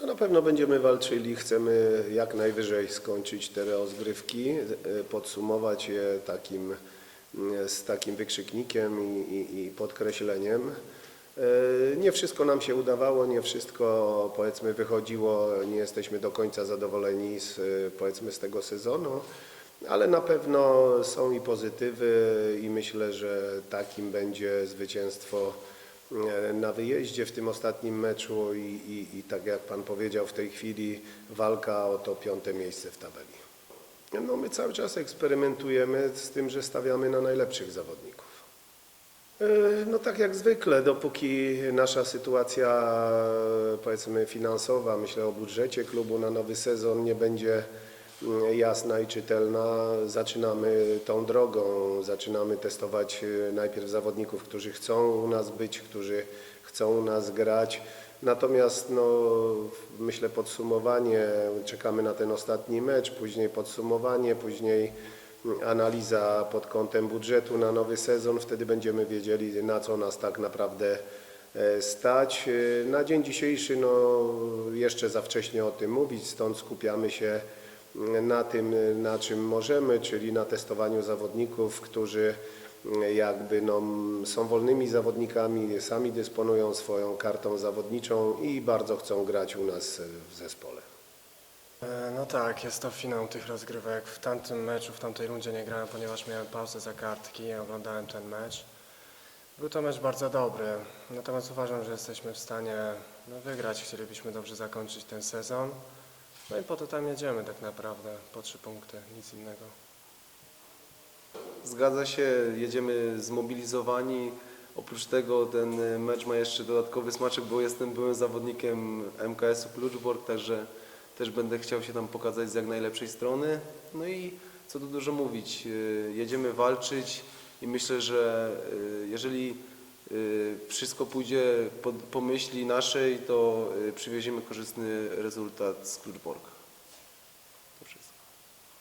No na pewno będziemy walczyli, chcemy jak najwyżej skończyć te rozgrywki, e, podsumować je takim, mm, z takim wykrzyknikiem i, i, i podkreśleniem. E, Nie wszystko nam się udawało, nie wszystko powiedzmy wychodziło, nie jesteśmy do końca zadowoleni z, e, powiedzmy z tego sezonu, ale na pewno są i pozytywy i myślę, że takim będzie zwycięstwo na wyjeździe w tym ostatnim meczu i, i, i tak jak Pan powiedział w tej chwili walka o to piąte miejsce w tabeli. No my cały czas eksperymentujemy z tym, że stawiamy na najlepszych zawodników. E, No tak jak zwykle, dopóki nasza sytuacja e, powiedzmy finansowa, myślę o budżecie klubu na nowy sezon nie będzie jasna i czytelna, zaczynamy tą drogą, zaczynamy testować e, najpierw zawodników, którzy chcą u nas być, którzy chcą u nas grać. Natomiast no, myślę podsumowanie, czekamy na ten ostatni mecz, później podsumowanie, później analiza pod kątem budżetu na nowy sezon, wtedy będziemy wiedzieli na co nas tak naprawdę e, stać. E, Na dzień dzisiejszy no, jeszcze za wcześnie o tym mówić, stąd skupiamy się mm, na tym, na czym możemy, czyli na testowaniu zawodników, którzy jakby no, są wolnymi zawodnikami, sami dysponują swoją kartą zawodniczą i bardzo chcą grać u nas w zespole. E, No tak, jest to finał tych rozgrywek. W tamtym meczu, w tamtej rundzie nie grałem, ponieważ miałem pauzę za kartki i oglądałem ten mecz. Był to mecz bardzo dobry, natomiast uważam, że jesteśmy w stanie no, wygrać. Chcielibyśmy dobrze zakończyć ten sezon. No i po to tam jedziemy tak naprawdę, po trzy punkty, nic innego. Zgadza się, jedziemy zmobilizowani. Oprócz tego ten y, mecz ma jeszcze dodatkowy smaczek, bo jestem byłym zawodnikiem MKS-u Kluczbork, także też będę chciał się tam pokazać z jak najlepszej strony. No i co tu dużo mówić, y, jedziemy walczyć i myślę, że y, jeżeli wszystko pójdzie po, po myśli naszej, to y, przywieziemy korzystny rezultat z Kluczborka.